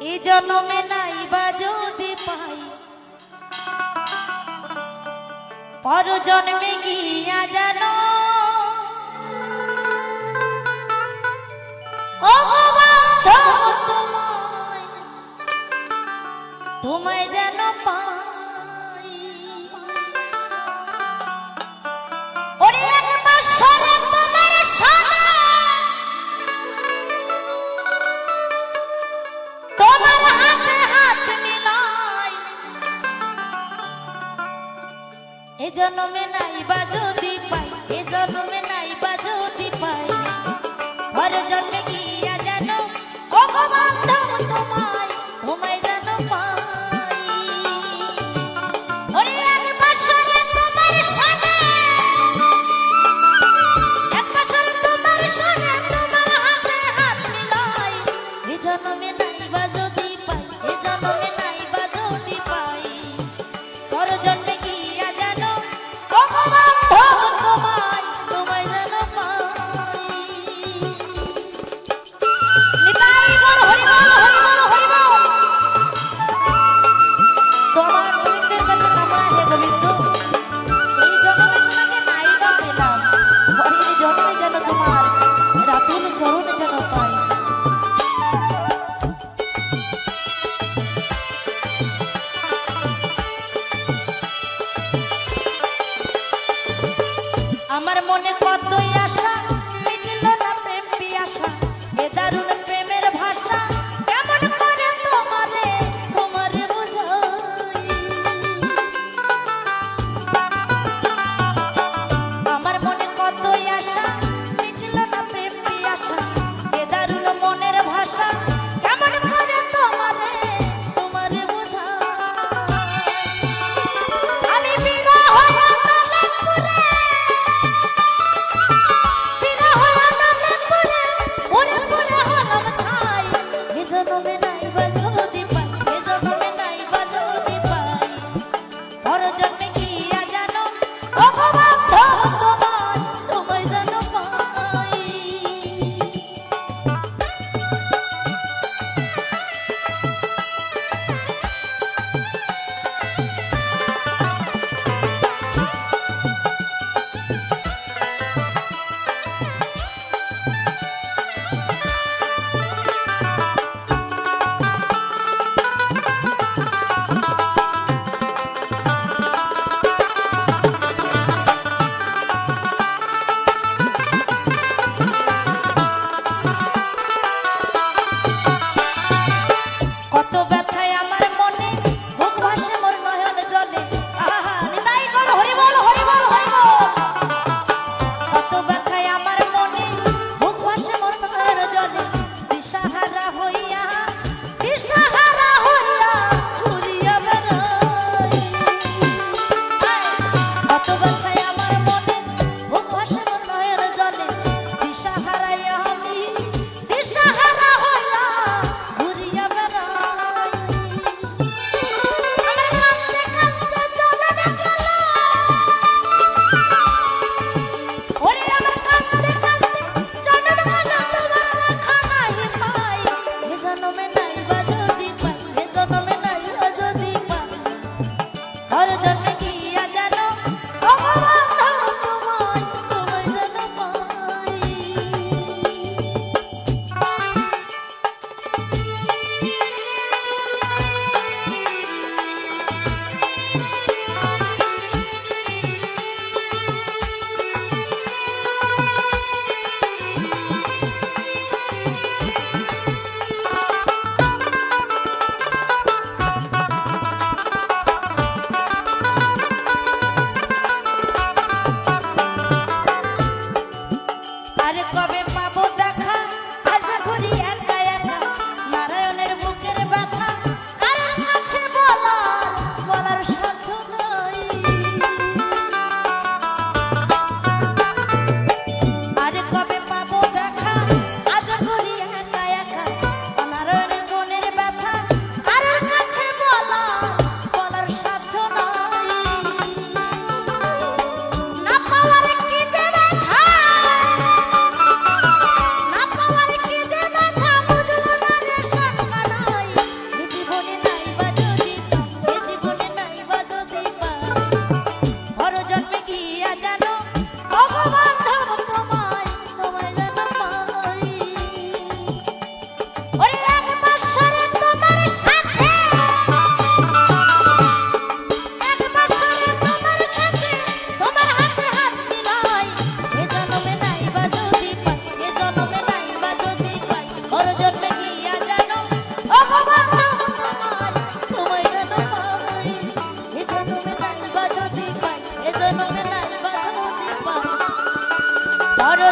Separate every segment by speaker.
Speaker 1: এ জন্মে নাই বা যদি পাই। পর জন্মে গিয়া জানো। তোমায় এ জন্মে নাই বা যদি পাই, এ জন্মে নাই বা যদি পাই। পর জন্মে গিয়া জানো ও গো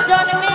Speaker 1: জন্মে